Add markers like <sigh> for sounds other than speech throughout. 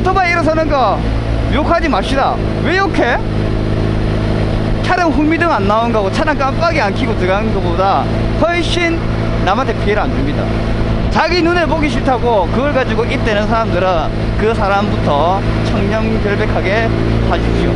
오토바이 일어서는 거 욕하지 맙시다. 왜 욕해? 차량 후미등 안 나온 거고 차량 깜빡이 안 켜고 들어간 거보다 훨씬 남한테 피해를 안 줍니다. 자기 눈에 보기 싫다고 그걸 가지고 입대는 사람들은 그 사람부터 청렴결백하게 하십시오.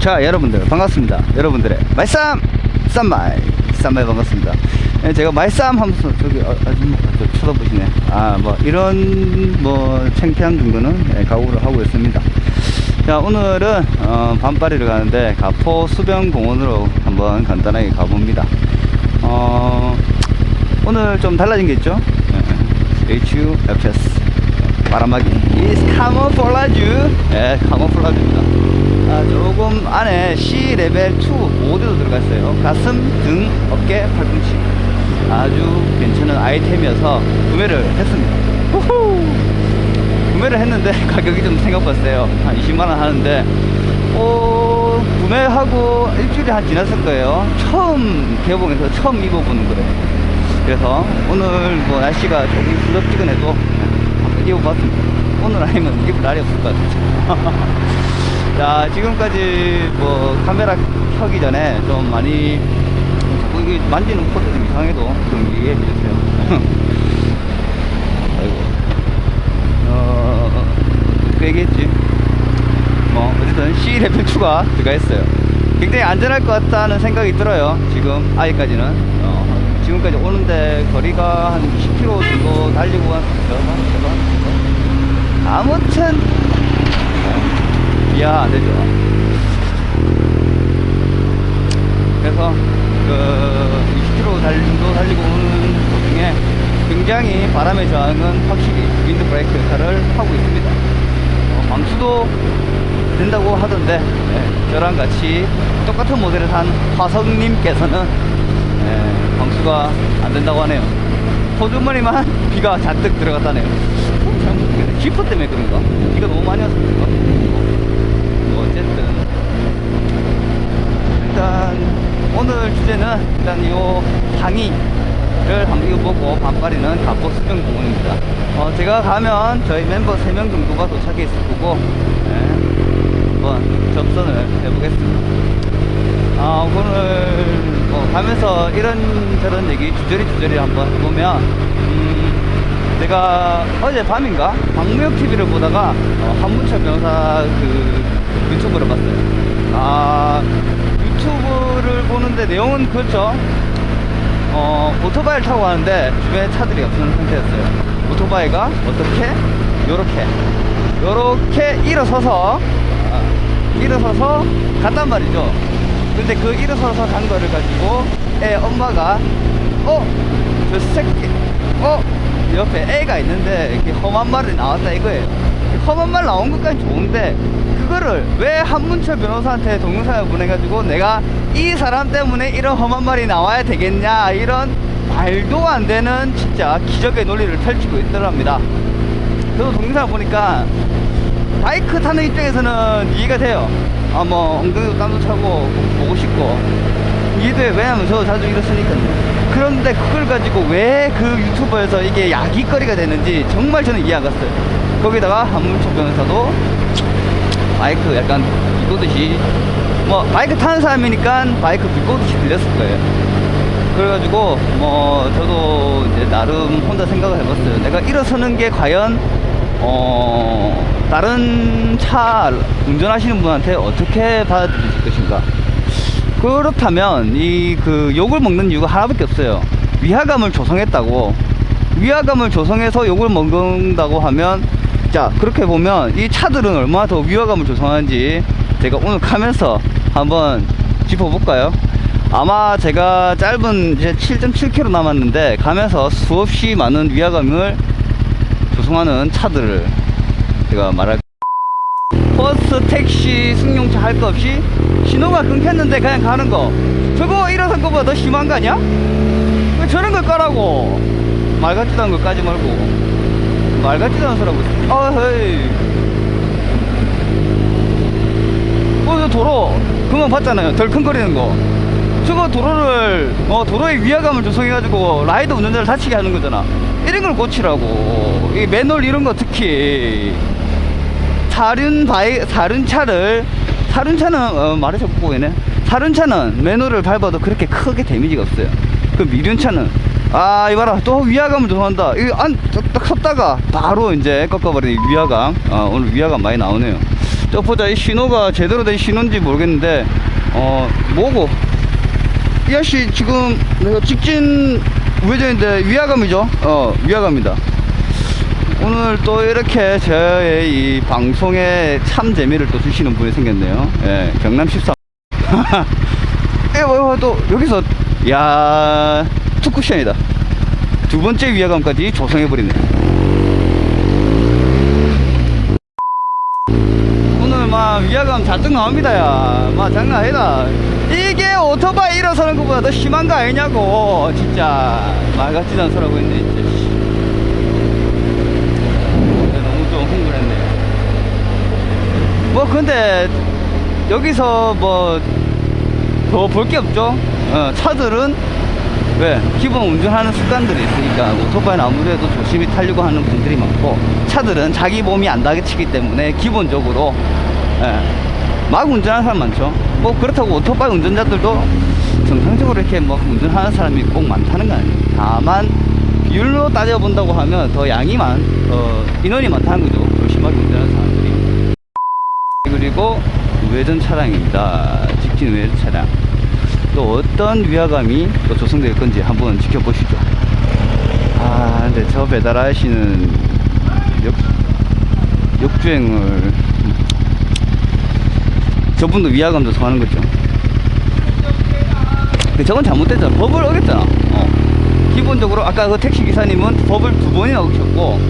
자 여러분들 반갑습니다. 여러분들의 말쌈 쌈말. 쌈말 반갑습니다. 예, 제가 말쌈 하면서 저기 어, 아줌마가 저 쳐다보시네. 아 뭐 이런 뭐 창피한 근거는 예, 각오를 하고 있습니다. 자 오늘은 어, 밤바리를 가는데 가포 수변공원으로 한번 간단하게 가봅니다. 어, 오늘 좀 달라진 게 있죠? 예, HUFS 바람막이. Is camouflage. 예 camouflage입니다. 아, 조금 안에 C 레벨 2 모드도 들어가 있어요. 가슴, 등, 어깨, 팔꿈치 아주 괜찮은 아이템이어서 구매를 했습니다. 후후. 구매를 했는데 <laughs> 가격이 좀 생각보다 세요. 한 20만원 하는데 어, 구매하고 일주일이 한 지났을 거예요. 처음 개봉해서 처음 입어보는 거래요 그래서 오늘 뭐 날씨가 조금 후덥지근해도 한번 입어봤습니다. 오늘 아니면 입을 날이 없을 것 같아요. <laughs> 자 지금까지 뭐 카메라 켜기 전에 좀 많이 이게 만지는 포도 좀 이상해도 좀 이해해 주세요 <laughs> 아이고 어, 그 얘기했지. 뭐, 어쨌든 C 레벨 2가 들어가 있어요. 굉장히 안전할 것 같다는 생각이 들어요. 지금, 아직까지는. 어, 지금까지 오는데 거리가 한 20km 정도 달리고 한, 아무튼, 어, 이해가 안 되죠. 그래서, 그, 20km 달, 정도 달리고 오는 도중에 굉장히 바람의 저항은 확실히 윈드 브레이크 역할을 하고 있습니다. 어, 방수도 된다고 하던데 예, 저랑 같이 똑같은 모델을 산 화성님께서는 예, 방수가 안 된다고 하네요. 호주머니만 비가 잔뜩 들어갔다네요. 어. 지퍼 때문에 그런가? 비가 너무 많이 와서 그런가? 뭐 어쨌든 일단 오늘 주제는 일단 요 상의를 한번 입어보고 반바리는 가포 수변 공원입니다. 어, 제가 가면 저희 멤버 3명 정도가 도착해 있을 거고 예, 한번 접선을 해보겠습니다. 아, 오늘 뭐 가면서 이런저런 얘기 주저리 주저리 한번 해보면 음, 제가 어제 밤인가 박무혁 TV를 보다가 어, 한문철 변호사 그 유튜브를 봤어요. 아 보는데 내용은 그렇죠. 어 오토바이를 타고 가는데 주변에 차들이 없는 상태였어요. 오토바이가 어떻게 요렇게 요렇게 일어서서 아, 일어서서 갔단 말이죠. 근데 그 일어서서 간 거를 가지고 애 엄마가 어 저 새끼 어 옆에 애가 있는데 이렇게 험한 말이 나왔다 이거예요. 험한 말 나온 것까지 좋은데 그거를 왜 한문철 변호사한테 동영상을 보내가지고 내가 이 사람 때문에 이런 험한 말이 나와야 되겠냐 이런 말도 안 되는 진짜 기적의 논리를 펼치고 있더랍니다. 저도 동영상을 보니까 바이크 타는 입장에서는 이해가 돼요. 아, 뭐, 엉덩이도 땀도 차고, 보고 싶고. 이해돼. 왜냐면 저도 자주 이렇으니까요. 그런데 그걸 가지고 왜 그 유튜버에서 이게 야기거리가 되는지 정말 저는 이해 안 갔어요. 거기다가 한문철 변호사도 바이크 약간 비꼬듯이, 뭐, 바이크 타는 사람이니까 바이크 비꼬듯이 들렸을 거예요. 그래가지고 뭐 저도 이제 나름 혼자 생각을 해봤어요. 내가 일어서는 게 과연 어 다른 차 운전하시는 분한테 어떻게 받아들이실 것인가? 그렇다면 이 그 욕을 먹는 이유가 하나밖에 없어요. 위화감을 조성했다고 위화감을 조성해서 욕을 먹는다고 하면 자 그렇게 보면 이 차들은 얼마나 더 위화감을 조성하는지 제가 오늘 가면서 한번 짚어볼까요? 아마 제가 짧은 이제 7.7km 남았는데 가면서 수없이 많은 위화감을 조성하는 차들을 제가 말할 버스, 택시, 승용차 할 거 없이 신호가 끊겼는데 그냥 가는 거 저거 일어선 거보다 더 심한 거 아니야? 왜 저런 걸 까라고 말 같지도 않은 거 까지 말고 말 같지도 않은 소리 하고 있어 아 헤이. 어, 저 도로 그만 봤잖아요. 덜컹거리는 거. 저거 도로를 어 도로에 위화감을 조성해가지고 라이더 운전자를 다치게 하는 거잖아. 이런 걸 고치라고. 이 맨홀 이런 거 특히. 사륜 바이 사륜차를 사륜차는 어, 말이 자꾸 보이네. 사륜차는 맨홀을 밟아도 그렇게 크게 데미지가 없어요. 그 미륜차는 아 이봐라. 또 위화감을 조성한다. 이거 안딱 섰다가 바로 이제 꺾어버리는 이 위화감. 어, 오늘 위화감 많이 나오네요. 저 보자. 이 신호가 제대로 된 신호인지 모르겠는데 어 뭐고? 이 아씨 지금 내가 직진 우회전인데 위화감이죠? 어 위화감이다. 오늘 또 이렇게 저의 이 방송에 참 재미를 또 주시는 분이 생겼네요. 예, 경남 13. <laughs> 예, 뭐, 뭐, 또, 여기서, 야 투쿠션이다. 두 번째 위화감까지 조성해버리네. 오늘 막 위화감 잔뜩 나옵니다, 야. 막 장난 아니다. 이게 오토바이 일어서는 것보다 더 심한 거 아니냐고. 진짜. 말 같지도 하고 있네, 진짜. 너무 좀 흥분했네. 뭐 근데 여기서 뭐 더 볼 게 없죠. 어, 차들은 왜 기본 운전하는 습관들이 있으니까 오토바이는 아무래도 조심히 타려고 하는 분들이 많고 차들은 자기 몸이 안 다치기 때문에 기본적으로 예, 막 운전하는 사람 많죠. 뭐 그렇다고 오토바이 운전자들도 정상적으로 이렇게 뭐 운전하는 사람이 꼭 많다는 건 아니에요. 다만 비율로 따져본다고 하면 더 양이 많, 어, 인원이 많다는 거죠. 조심하게 운전하는 사람들이. 그리고 우회전 차량입니다. 직진 우회전 차량. 또 어떤 위화감이 또 조성될 건지 한번 지켜보시죠. 아, 근데 저 배달 아저씨는 역, 역주행을 저분도 위화감 조성하는 거죠. 근데 저건 잘못됐잖아. 법을 어겼잖아. 어. 기본적으로 아까 그 택시 기사님은 법을 두 번이나 어기셨고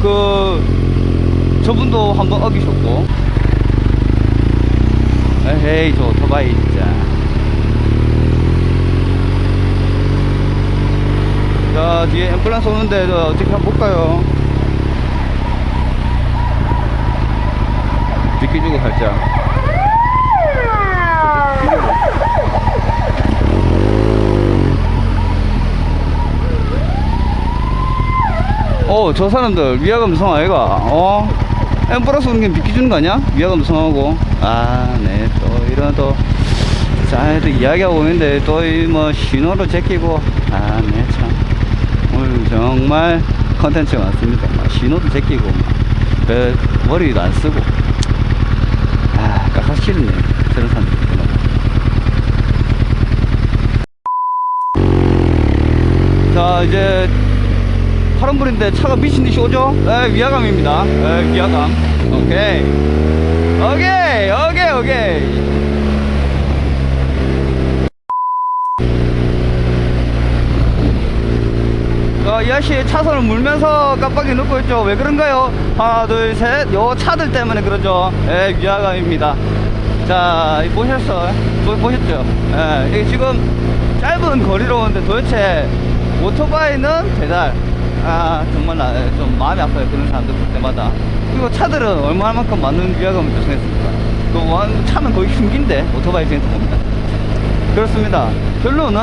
그 저분도 한 번 어기셨고 에헤이 저 오토바이 진짜 자 뒤에 앰뷸런스 오는데 저 어떻게 한번 볼까요 비켜주고 살짝 어, 저 사람들 위화감 성 아이가? 어? 엠플러스 오는 게 비켜주는 거 아니야? 위화감 성하고. 아, 네, 또 이런 또. 자, 또 이야기하고 있는데 또 이 뭐 신호를 제끼고. 아, 네, 참. 정말 컨텐츠가 많습니다. 막 신호도 제끼고, 막. 그, 머리도 안 쓰고. 아, 깎아 싫네. 저런 사람들. 자, 이제 파란불인데 차가 미친 듯이 오죠? 에, 위화감입니다. 에, 위화감. 오케이. 오케이, 오케이, 오케이. 어, 이 아저씨 차선을 물면서 깜빡이 넣고 있죠. 왜 그런가요? 하나, 둘, 셋. 요 차들 때문에 그러죠. 에, 위화감입니다. 자, 이 보셨어? 보, 보셨죠? 예, 이게 지금 짧은 거리로 오는데 도대체 오토바이는 배달. 아, 정말 나, 좀 마음이 아파요. 그런 사람들 볼 때마다. 그리고 차들은 얼마만큼 많은 위화감을 조성했습니까? 그 완, 차는 거의 흉기인데, 오토바이 봅니다. 그렇습니다. 결론은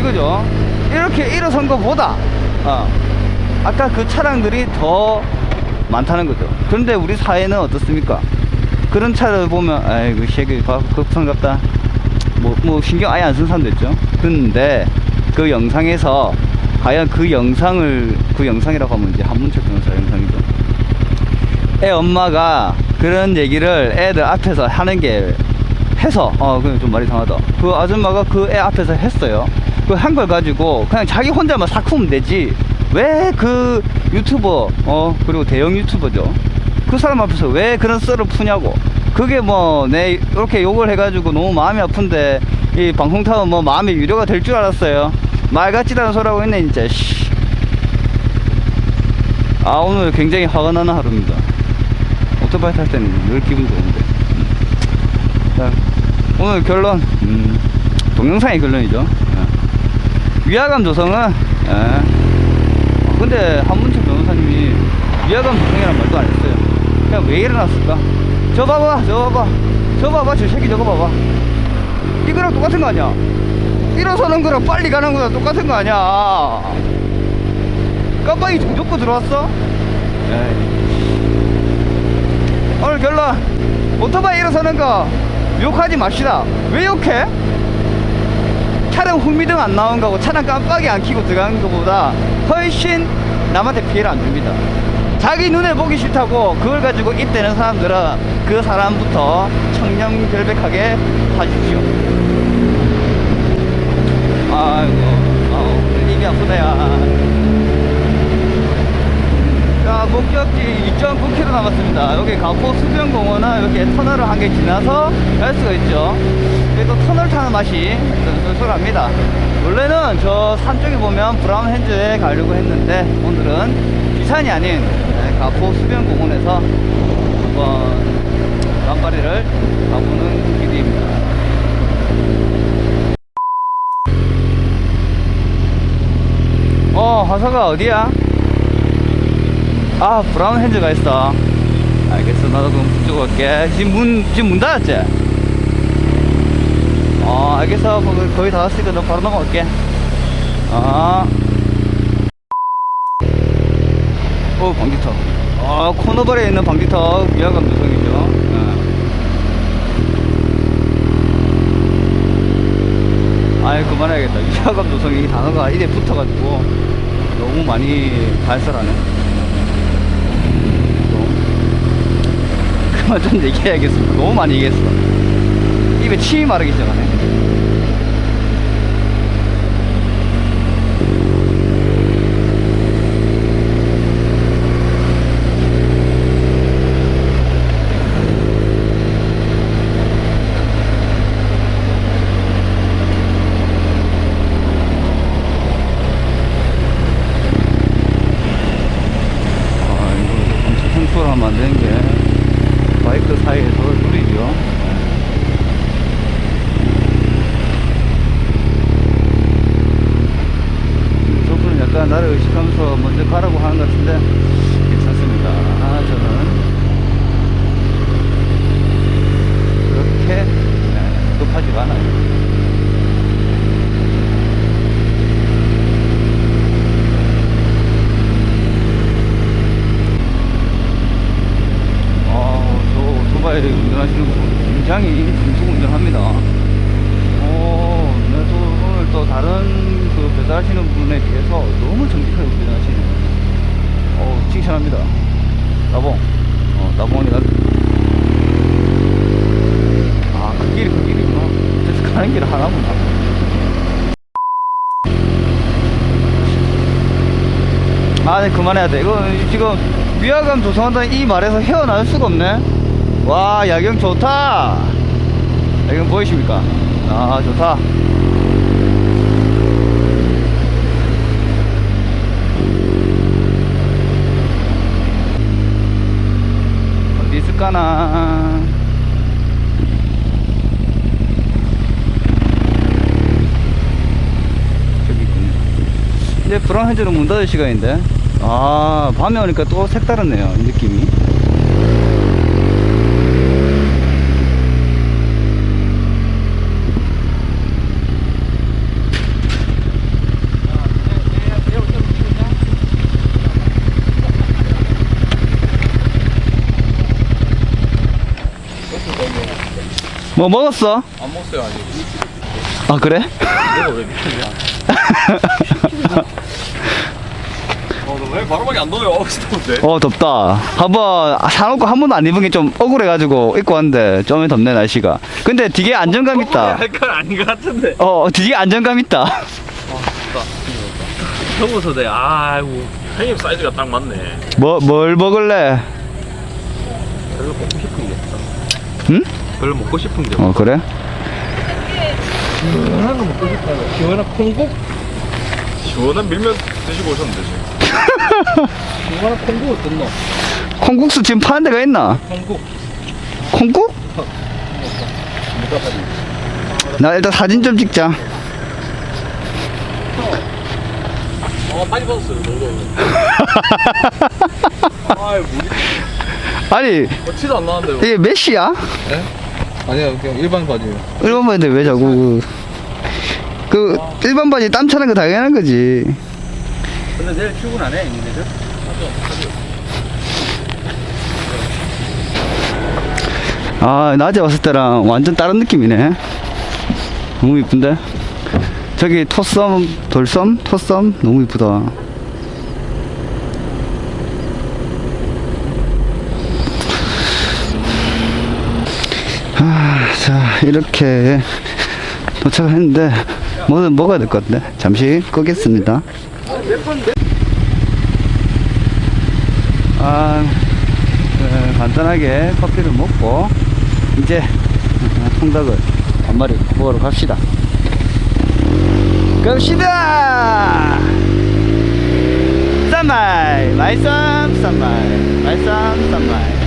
이거죠. 이렇게 일어선 것보다, 어, 아까 그 차량들이 더 많다는 거죠. 그런데 우리 사회는 어떻습니까? 그런 차를 보면, 아이고, 쉐기, 급성갑다. 뭐, 뭐, 신경 아예 안 쓴 사람도 있죠. 근데 그 영상에서 과연 그 영상을, 그 영상이라고 하면 이제 한문철 변호사 영상이죠. 애 엄마가 그런 얘기를 애들 앞에서 하는 게 해서, 어, 그좀 말이 이상하다. 그 아줌마가 그 애 앞에서 했어요. 그 한 걸 가지고 그냥 자기 혼자만 삭으면 되지. 왜 그 유튜버, 어, 그리고 대형 유튜버죠. 그 사람 앞에서 왜 그런 썰을 푸냐고. 그게 뭐, 내, 이렇게 욕을 해가지고 너무 마음이 아픈데, 이 방송 타면 뭐 마음의 위로가 될 줄 알았어요. 말 같지도 않은 소리 하고 있네, 진짜, 씨. 아, 오늘 굉장히 화가 나는 하루입니다. 오토바이 탈 때는 늘 기분 좋은데. 자, 오늘 결론, 음, 동영상의 결론이죠. 예. 위화감 조성은, 예. 어, 근데 한문철 변호사님이 위화감 조성이란 말도 안 했어요. 그냥 왜 일어났을까? 저 봐봐, 저 봐봐, 저 봐봐, 저 새끼 저거 봐봐. 이거랑 똑같은 거 아니야? 일어서는 거랑 빨리 가는 거랑 똑같은 거 아니야? 깜빡이 줬고 들어왔어? 에이. 오늘 결론 오토바이 일어서는 거 욕하지 맙시다 왜 욕해? 차량 후미등 안 나온 거고 차량 깜빡이 안 켜고 들어간 거보다 훨씬 남한테 피해를 안 줍니다. 자기 눈에 보기 싫다고 그걸 가지고 입대는 사람들은 그 사람부터 청렴결백하게 하십시오 아이고 아우 입이 아프네요 자, 목적지 2.9km 남았습니다. 여기 가포 수변공원은 여기 터널을 한 개 지나서 갈 수가 있죠. 또 터널 타는 맛이 쏠쏠합니다. 원래는 저 산 쪽에 보면 브라운 핸즈에 가려고 했는데 오늘은 비산이 아닌 네, 가포 수변공원에서 한번 람바리를 가보는 길입니다. 어, 화서가 어디야? 아 브라운 핸즈가 있어 알겠어. 나도 그럼 그쪽 갈게. 지금 문 지금 문 닫았지? 어 알겠어. 거의, 왔으니까 너 바로 넘어갈게. 어. 오 방지턱. 어 코너발에 있는 방지턱. 위화감 누성이죠. 어. 아이 그만해야겠다. 위화감 누성이 이 단어가 입에 붙어가지고 너무 많이 발설하네 그만 좀 얘기해야겠어. 너무 많이 얘기했어. 입에 침이 마르기 시작하네. 아, 이거 엄청 생소를 하면 안 되는 게 바이크 사이에서 룰이죠. 저분은 약간 나를 의식하면서 먼저 가라고 하는 것 같은데 괜찮습니다. 아, 저는 그렇게 네, 급하지가 않아요. 아, 저 오토바이 운전하시는 분 굉장히 분속 운전합니다. 어, 네, 또 오늘 또 다른 그 배달하시는 분에 비해서 너무 정직하게 운전하시네요. 어, 칭찬합니다. 나봉. 어, 나봉이 나. 아, 그 길이 그 길이구나. 그래서 가는 길 하나구나. 아, 네, 그만해야 돼. 이거 지금 위화감 조성한다는 이 말에서 헤어나올 수가 없네. 와, 야경 좋다. 야경 보이십니까? 아, 좋다. 어디 있을까나. 저기 있군요. 브라운 헤즈는 문 닫을 시간인데 아 밤에 오니까 또 색다르네요 이 느낌이 뭐 먹었어? 안 먹었어요 아직. 아 그래? 내가 왜 미쳤냐? 어너왜 바로밖에 안 넣어요 스타운데. 어 덥다. 한번 사놓고 한 번도 안 입은 게 좀 억울해가지고 입고 왔는데 좀 덥네 날씨가. 근데 되게 안정감 있다. 할건 아닌 것 같은데. 어 되게 안정감 있다. 더워서 돼 아이고 형님 사이즈가 딱 맞네. 뭐 뭘 먹을래? 별로 먹고 싶은? 별로 먹고 싶은 게어 그래? 시원한 거 먹고 싶어요 시원한 콩국 시원한 밀면 드시고 오셨는데 지금 <laughs> 시원한 콩국 어떻노? 콩국수 지금 파는 데가 있나? 콩국 콩국? 나 일단 사진 좀 찍자 어 빨리 받았어요 너도 <laughs> 아이 아니 어, 티도 안 나는데요 이게 메시야? 네? 아니요 그냥 일반 바지예요 일반 바지인데 왜 자꾸 그, 그 일반 바지 땀 차는 거 당연한 거지 근데 내일 출근 안 해? 아, 낮에 왔을 때랑 완전 다른 느낌이네. 너무 이쁜데? 저기 토섬, 돌섬? 토섬? 너무 이쁘다. 아, 자, 이렇게 도착을 했는데, 뭐, 먹어야 될 것 같은데. 잠시 끄겠습니다. 아, 어, 간단하게 커피를 먹고, 이제, 어, 통닭을 한 마리 먹으러 갑시다. 갑시다! 쌈말! 말쌈, 쌈말, 말쌈, 쌈말.